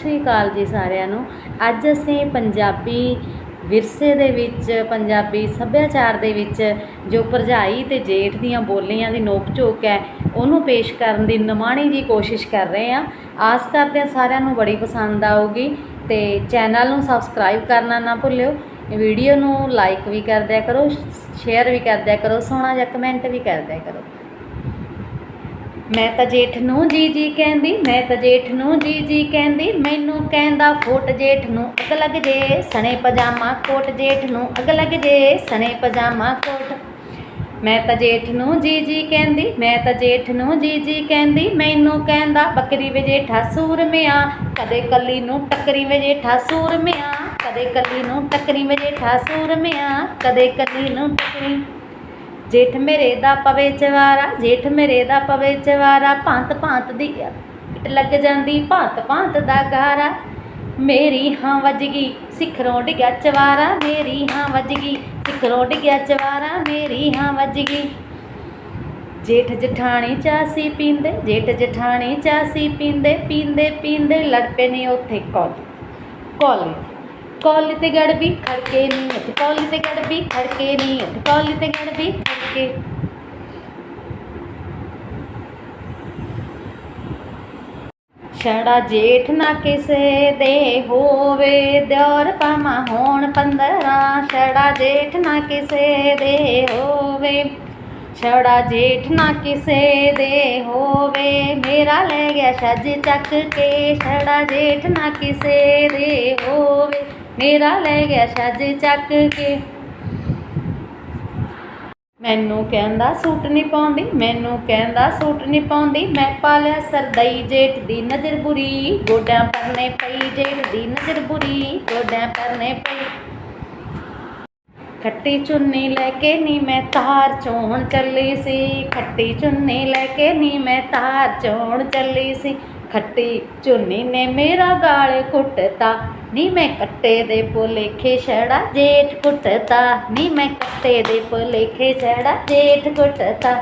ਸ਼੍ਰੀ ਅਕਾਲ ਜੀ ਸਾਰਿਆਂ ਨੂੰ। ਅੱਜ ਅਸੀਂ ਪੰਜਾਬੀ ਵਿਰਸੇ ਦੇ ਵਿੱਚ, ਪੰਜਾਬੀ ਸੱਭਿਆਚਾਰ ਦੇ ਵਿੱਚ ਜੋ ਭਰਜਾਈ ਤੇ ਜੇਠ ਦੀਆਂ ਬੋਲੀਆਂ ਦੀ ਨੋਕ ਝੋਕ ਹੈ, ਉਹਨੂੰ ਪੇਸ਼ ਕਰਨ ਦੀ ਨਿਮਾਣੀ ਜੀ ਕੋਸ਼ਿਸ਼ ਕਰ ਰਹੇ ਹਾਂ। ਆਸ ਕਰਦੇ ਹਾਂ ਸਾਰਿਆਂ ਨੂੰ ਬੜੀ ਪਸੰਦ ਆਊਗੀ ਤੇ ਚੈਨਲ ਨੂੰ ਸਬਸਕ੍ਰਾਈਬ ਕਰਨਾ ਨਾ ਭੁੱਲਿਓ। ਵੀਡੀਓ ਨੂੰ ਲਾਈਕ ਵੀ ਕਰ ਦਿਆ ਕਰੋ, ਸ਼ੇਅਰ ਵੀ ਕਰ ਦਿਆ ਕਰੋ, ਸੋਹਣਾ ਜਿਹਾ ਕਮੈਂਟ ਵੀ ਕਰ ਦਿਆ ਕਰੋ। ਮੈਂ ਤਾਂ ਜੇਠ ਨੂੰ ਜੀ ਜੀ ਕਹਿੰਦੀ, ਮੈਂ ਤਾਂ ਜੇਠ ਨੂੰ ਜੀ ਜੀ ਕਹਿੰਦੀ, ਮੈਨੂੰ ਕਹਿੰਦਾ ਫੋਟ ਜੇਠ ਨੂੰ ਅੱਗ ਲੱਗ ਜੇ, ਸਣੇ ਪਜਾਮਾ ਕੋਟ ਜੇਠ ਨੂੰ ਅੱਗ ਲੱਗ ਜੇ, ਸਣੇ ਪਜਾਮਾ ਕੋਟ। ਮੈਂ ਤਾਂ ਜੇਠ ਨੂੰ ਜੀ ਜੀ ਕਹਿੰਦੀ, ਮੈਂ ਤਾਂ ਜੇਠ ਨੂੰ ਜੀ ਜੀ ਕਹਿੰਦੀ, ਮੈਨੂੰ ਕਹਿੰਦਾ ਬੱਕਰੀ ਵੇ ਜੇਠਾ ਸੂਰਮਿਆ, ਕਦੇ ਕੱਲੀ ਨੂੰ ਟੱਕਰੀ ਵੇ ਜੇਠਾ ਸੂਰਮਿਆ, ਕਦੇ ਕੱਲੀ ਨੂੰ ਟੱਕਰੀ ਵੇ ਜੇਠਾ ਸੂਰਮਿਆ, ਕਦੇ ਕੱਲੀ ਨੂੰ ਟੱਕਰੀ। ਜੇਠ ਮੇਰੇ ਦਾ ਪਵੇ ਚਵਾਰਾ, ਜੇਠ ਮੇਰੇ ਦਾ ਪਵੇ ਚਵਾਰਾ, ਭਾਂਤ ਭਾਂਤ ਦੀ ਲੱਗ ਜਾਂਦੀ, ਭਾਂਤ ਭਾਂਤ ਦਾ ਗਾਰਾ। ਮੇਰੀ ਹਾਂ ਵੱਜ ਗਈ, ਸਿਖਰੋਂ ਡਿੱਗਿਆ ਚਵਾਰਾ, ਮੇਰੀ ਹਾਂ ਵੱਜ ਗਈ, ਸਿਖਰੋਂ ਡਿੱਗਿਆ ਚਵਾਰਾ, ਮੇਰੀ ਹਾਂ ਵੱਜ ਗਈ। ਜੇਠ ਜਠਾਣੀ ਚਾਸੀ ਪੀਂਦੇ, ਜੇਠ ਜਠਾਣੀ ਚਾਸੀ ਪੀਂਦੇ ਪੀਂਦੇ ਪੀਂਦੇ ਲੜ ਪਏ ਨੇ ਉੱਥੇ ਕੋਲ ਕੋਲ ਕੋਲੀ ਤੇ ਗੜਬੀ ਖੜਕੇ ਨਹੀਂ ਉੱਠ ਕੋਲੀ ਤੇ ਗੜਬੀ ਖੜਕੇ ਨਹੀਂ ਉੱਠ ਕੋਲੀ ਤੇ ਗੜਬੀ ਛੜਾ ਜੇਠ ਨਾ ਕਿਸੇ ਦੇ ਹੋਵੇ, ਦਿਓਰ ਪਾਮਾ ਹੋਣ 15 ਛੜਾ ਜੇਠ ਨਾ ਕਿਸੇ ਦੇ ਹੋਵੇ, ਛੜਾ ਜੇਠ ਨਾ ਕਿਸੇ ਦੇ ਹੋਵੇ। ਮੇਰਾ ਲੈ ਗਿਆ ਛੱਜ ਚੱਕ ਕੇ, ਛੜਾ ਜੇਠ ਨਾ ਕਿਸੇ ਦੇ ਹੋਵੇ। ਮੇਰਾ ਲੈ ਗਿਆ ਛੱਜ ਚੱਕ ਕੇ। ਮੈਨੂੰ ਕਹਿੰਦਾ ਸੂਟ ਨਹੀਂ ਪਾਉਂਦੀ, ਮੈਨੂੰ ਕਹਿੰਦਾ ਸੂਟ ਨਹੀਂ ਪਾਉਂਦੀ। ਮੈਂ ਪਾ ਸਰਦਈ ਜੇਠ ਦੀ ਨਜ਼ਰ ਬੁਰੀ, ਗੋਡਿਆਂ ਪਰਨੇ ਪਈ ਜੇਠ ਦੀ ਨਜ਼ਰ ਬੁਰੀ, ਗੋਡਿਆਂ ਪਰਨੇ ਪਈ। ਖੱਟੀ ਚੁੰਨੀ ਲੈ ਕੇ ਨੀ ਮੈਂ ਤਾਰ ਚੋਣ ਚੱਲੀ ਸੀ, ਖੱਟੀ ਚੁੰਨੀ ਲੈ ਕੇ ਨੀ ਮੈਂ ਤਾਰ ਚੋਣ ਚੱਲੀ ਸੀ। ਖੱਟੀ ਚੁੰਨੀ ਨੇ ਮੇਰਾ ਗਾਲ ਕੁੱਟਤਾ। ਨੀ ਮੈਂ ਕੱਟੇ ਦੇ ਭੁਲੇਖੇ ਛੜਾ ਜੇਠ ਕੁੱਟਤਾ। ਨੀ ਮੈਂ ਕੱਟੇ ਦੇ ਭੁਲੇਖੇ ਛੜਾ ਜੇਠ ਕੁੱਟਤਾ।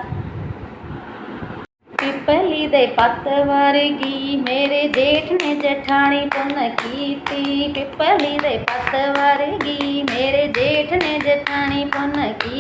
ਪਿਪਲੀ ਦੇ ਪੱਤ ਵਰਗੀ ਮੇਰੇ ਜੇਠ ਨੇ ਜਠਾਣੀ ਪੁੰਨ ਕੀਤੀ। ਪਿਪਲੀ ਦੇ ਪੱਤ ਵਰਗੀ ਮੇਰੇ ਜੇਠ ਨੇ ਜਠਾਣੀ ਪੁੰਨ ਕੀਤੀ